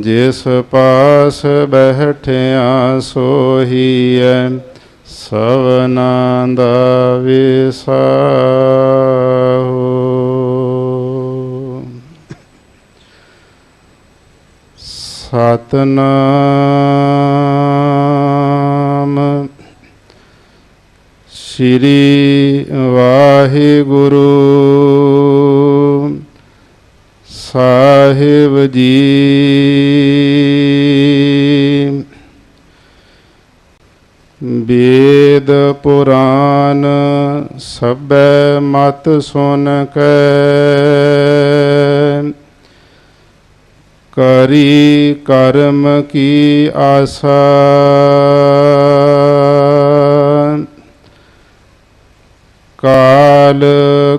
ਜਿਸ ਪਾਸ ਬਹਿਠਿਆ ਸੋਹੀਐ ਸਵਨਾ ਦਾ ਵਿਸਾਹੋ। ਸਤਨਾਮ ਸ੍ਰੀ ਵਾਹਿਗੁਰੂ। ਸਾਹਿਬ ਜੀ। ਵੇਦ ਪੁਰਾਨ ਸਭੈ ਮਤ ਸੁਨ ਕੈ। ਕਰੀ ਕਰਮ ਕੀ ਆਸਾ ਕਾਲ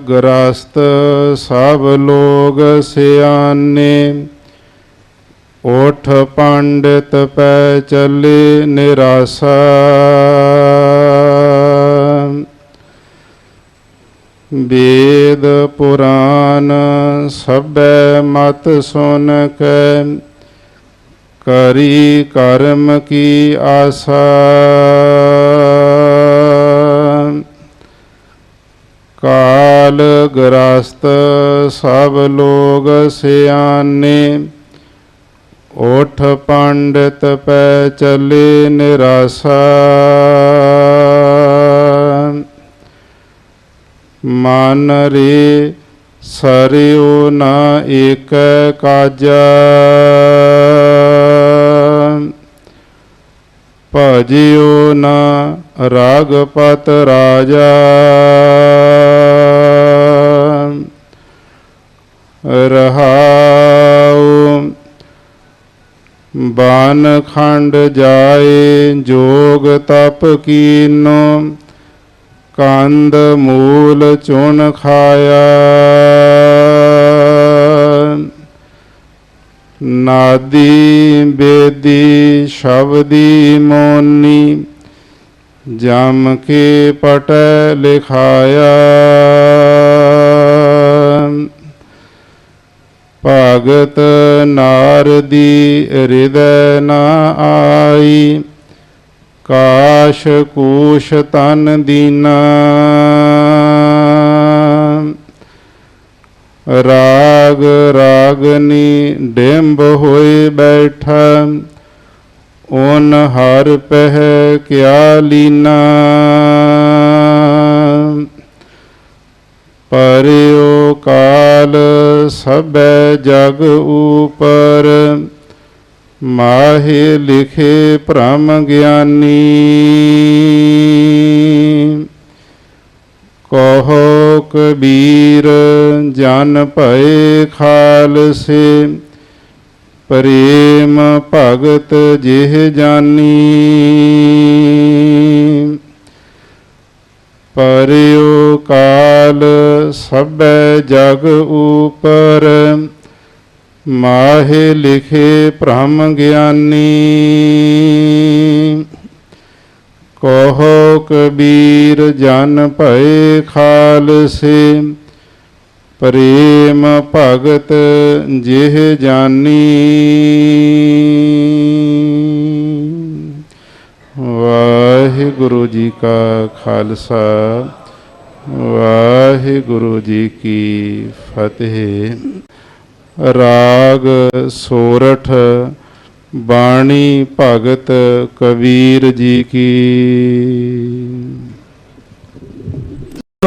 ਗ੍ਰਸਤ ਸਭ ਲੋਗ ਸਿਆਨੇ। ਓਠ ਪੰਡਿਤ ਪੈ ਚੱਲੇ ਨਿਰਾਸਾ। ਵੇਦ ਪੁਰਾਨ ਸਭੈ ਮਤ ਸੁਨ ਕੈ, ਕਰੀ ਕਰਮ ਕੀ ਆਸਾ। ਕਾਲ ਗ੍ਰਸਤ ਸਭ ਲੋਗ ਸਿਆਨੇ, ਉਠ ਪੰਡਿਤ ਪੈ ਚੱਲੇ ਨਿਰਾਸਾ। ਮਨ ਰੇ ਸਰਿਓ ਨਾ ਏਕ ਕਾਜਾ। ਭਜਿਓ ਨਾ ਰਾਗਪਤ ਰਾਜਾ। ਰਹਾਉ। ਬਾਨ ਖੰਡ ਜਾਏ, ਜੋਗ ਤਪ ਕੀਨੋ। ਕੰਦ ਮੂਲ ਚੁਣ ਖਾਇਆ। ਨਾਦੀ ਬੇਦੀ ਸ਼ਬਦੀ ਮੋਨੀ, ਜਮ ਕੇ ਪਟ ਲਿਖਾਇਆ। ਭਗਤ ਨਾਰਦੀ ਹਿਰਦੈ ਨਾ ਆਈ, ਕਾਸ਼ ਕੂਸ਼ ਤਨ ਦੀਨਾ। ਰਾਗ ਰਾਗਨੀ ਡਿੰਬ ਹੋਏ ਬੈਠਾ ਓਨ ਹਰ ਪਹਿ ਕਿਆ ਲੀਨਾ। ਪਰਿਓ ਕਾਲ ਸਭੈ ਜਗ ਉਪਰ, ਮਾਹੇ ਲਿਖੇ ਭ੍ਰਮ ਗਿਆਨੀ। ਕਹੋ ਕਬੀਰ, ਜਨ ਭਏ ਖਾਲਸੇ, ਪ੍ਰੇਮ ਭਗਤ ਜਿਹ ਜਾਨੀ। ਪਰਿਓ ਕਾਲ ਸਭੈ ਜਗ ਉਪਰ, ਮਾਹੇ ਲਿਖੇ ਭ੍ਰਮ ਗਿਆਨੀ। ਕਹੋ ਕਬੀਰ ਜਨ ਭਏ ਖਾਲਸੇ, ਪ੍ਰੇਮ ਭਗਤ ਜਿਹ ਜਾਨੀ। ਵਾਹਿਗੁਰੂ ਜੀ ਕਾ ਖਾਲਸਾ, ਵਾਹਿਗੁਰੂ ਜੀ ਕੀ ਫਤਿਹ। ਰਾਗ ਸੋਰਠ, ਬਾਣੀ ਭਗਤ ਕਬੀਰ ਜੀ ਕੀ।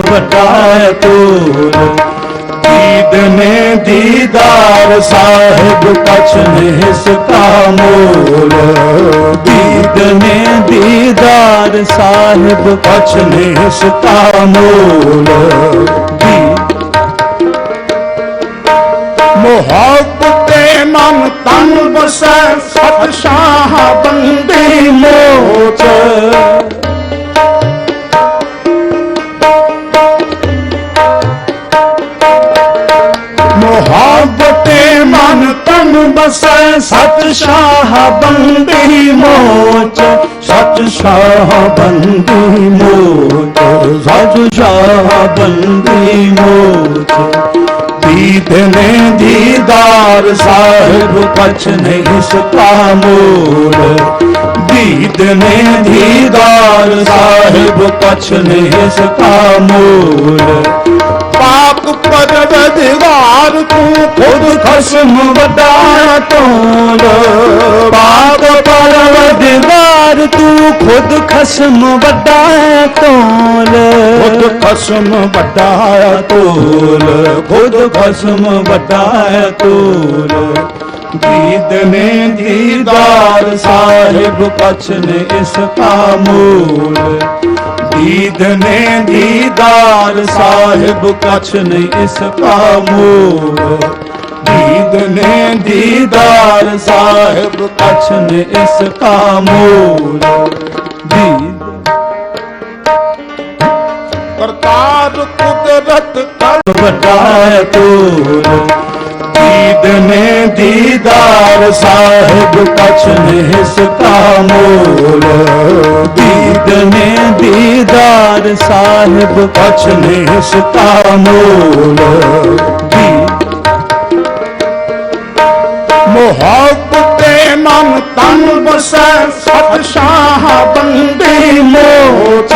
ਵੱਡਾ ਤੂਰ ਦੀਦ ਨੇ ਦੀਦਾਰ, ਸਾਹਿਬ ਕਛ ਨਹੀਂ ਸਕਾ ਮੋਲ। ਦੀਦ ਨੇ ਦੀਦਾਰ ਸਾਹਿਬ ਕਛ ਨਹੀਂ ਸਕਾ ਮੋਲ ਦੀ ਮੁਹੱਬਤ ਮਨ ਤਨ ਬਸੈ ਸਤ ਸ਼ਾਹ ਬੰਦੀ ਮੋਚ। ਤਨ ਸਤ ਸ਼ਾਹ ਬੰਦੀ ਮੋਚ, ਸਤ ਸ਼ਾਹ ਬੰਦੀ ਮੋਚ, ਸਤ ਸ਼ਾਹ ਬੰਦੀ ਮੋਚ। ਦੀਦ ਨੇ ਦੀਦਾਰ ਸਾਹਿਬ ਪਛ ਨਹੀਂ ਇਸਕਾ ਮੋਲ ਦੀਦ ਨੇ ਦੀਦਾਰ ਸਾਹਿਬ ਪਛ ਨਹੀਂ ਇਸਕਾ ਮੋਲ ਖਸਮ ਵਡਾਇਆ ਤੋਲ ਪਾਕ ਪਰਵਦਗਾਰ ਤੂੰ ਖੁਦ ਖਸਮ ਵਡਾਇਆ ਤੋਲ ਖੁਦ ਖਸਮ ਵਡਾਇਆ ਤੋਲ ਖੁਦ ਖਸਮ ਵਡਾਇਆ ਤੋਲ ਦੀਦ ਨੇ ਦੀਦਾਰ ਸਾਹਿਬ ਕਛ ਨੇ ਇਸ ਕਾ ਮੂਲ। ਦੀਦ ਨੇ ਦੀਦਾਰ ਸਾਹਿਬ ਕਛ ਨੇ ਇਸ ਕਾ ਮੂਲ। ਦੀਦ ਨੇ ਦੀਦਾਰ ਸਾਹਿਬ ਕਛ ਨੇ ਇਸ ਕਾ ਮੂਲ। ਦੀਦ। ਕਰਤਾਰ ਕੁਦਰਤ ਕਰ ਵਟਾਇ ਤੂਲ ਦੀਦ ਨੇ ਦੀਦਾਰ ਸਾਹਿਬ ਕਛ ਨੇ ਸਕਾ ਮੋਲ। ਦੀਦ ਨੇ ਦੀਦਾਰ ਸਾਹਿਬ ਕਛ ਨੇ ਸਕਾ ਮੋਲ। ਹਉ ਪੁੱਤੇ ਮਨ ਤਨ ਬਸੈ ਸਤ ਸਾਹ ਬੰਦੇ ਮੋਚ।